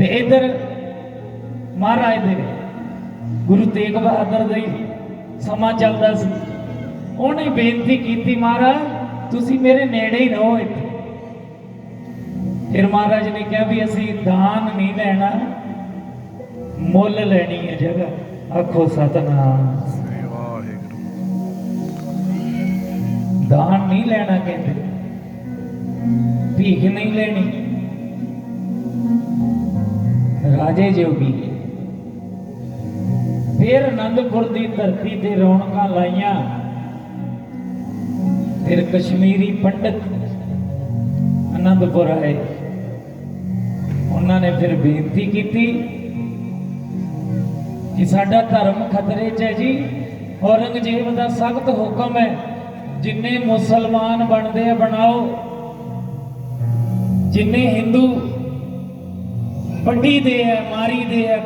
ਤੇ ਇਧਰ ਮਹਾਰਾਜ ਦੇ ਗੁਰੂ ਤੇਗ ਬਹਾਦਰ ਦਾ ਸਮਾਂ ਚੱਲਦਾ ਸੀ। ਉਹਨੇ ਬੇਨਤੀ ਕੀਤੀ, ਮਹਾਰਾਜ, ਤੁਸੀਂ ਮੇਰੇ ਨੇੜੇ ਹੀ ਰਹੋ ਇੱਥੇ। ਫਿਰ ਮਹਾਰਾਜ ਨੇ ਕਿਹਾ ਵੀ ਅਸੀਂ ਦਾਨ ਨਹੀਂ ਲੈਣਾ, ਮੁੱਲ ਲੈਣੀ ਹੈ ਜਗ੍ਹਾ। ਆਖੋ, ਸਤਨਾਮ। ਦਾਨ ਨਹੀਂ ਲੈਣਾ ਕਹਿੰਦੇ। ਭੀਖ ਨਹੀਂ ਲੈਣੀ। ਰਾਜੇ ਜੋਗੀ ਫਿਰ ਆਨੰਦਪੁਰ ਦੀ ਧਰਤੀ ਤੇ ਰੌਣਕਾਂ ਲਾਈਆਂ। ਫਿਰ ਕਸ਼ਮੀਰੀ ਪੰਡਤ ਆਨੰਦਪੁਰ ਆਏ। ਉਹਨਾਂ ਨੇ ਫਿਰ ਬੇਨਤੀ ਕੀਤੀ ਕਿ ਸਾਡਾ ਧਰਮ ਖਤਰੇ 'ਚ ਹੈ ਜੀ। ਔਰੰਗਜ਼ੇਬ ਦਾ ਸਖਤ ਹੁਕਮ ਹੈ, ਜਿੰਨੇ ਮੁਸਲਮਾਨ ਬਣਦੇ ਆ, ਬਣਾਓ। ਜਿੰਨੇ ਹਿੰਦੂ ਵੱਢੀ ਦੇ ਹੈ ਮਾਰੀ ਦੇ ਹੈ